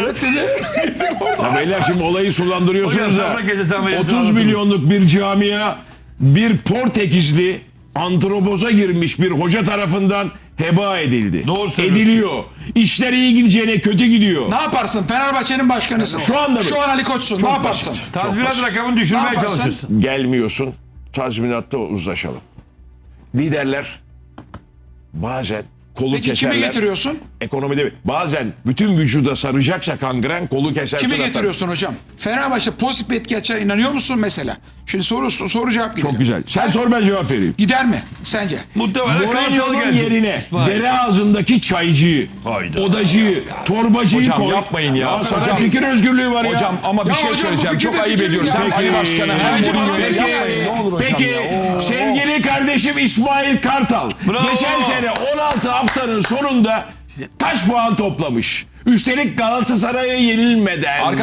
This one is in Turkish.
Evet dedi. Ya beyler şimdi olayı sulandırıyorsunuz Hocam, da. sonra gece sen beni 30 anlatın. milyonluk bir camia bir Portekizli antropoza girmiş bir hoca tarafından heba edildi. Doğru söylüyorsun. Ediliyor. İşler iyi gideceğine kötü gidiyor. Ne yaparsın? Fenerbahçe'nin başkanısın. Şu anda mı? Şu an Ali Koç'sun. Ne yaparsın? basit. Tazminat rakamını düşürmeye Ne yaparsın? çalışırsın. Gelmiyorsun. Tazminatta uzlaşalım. Liderler bazen kolu Peki kimi keserler. getiriyorsun? Ekonomide bazen bütün vücuda saracaksa kangren kolu kesersin. Kimi atar. getiriyorsun hocam? Fenerbahçe pozitif etki açacağına inanıyor musun mesela? Şimdi soru soru cevap gidelim. Çok güzel. Sen sor ben cevap vereyim. Gider mi sence? Muhtemelen gelecek. yerine dere ağzındaki çaycıyı, Hayda. odacıyı, torbacıyı Hocam koy. yapmayın ya. sana Hocam- fikir özgürlüğü var ya. Hocam ama bir Ya şey hocam söyleyeceğim. Çok ayıp ediyorsun. ya. Ali Başkan'a Mourinho'ya sevgili kardeşim İsmail Kartal Bravo. geçen sene 16 haftanın sonunda kaç puan toplamış? Üstelik Galatasaray'a yenilmeden.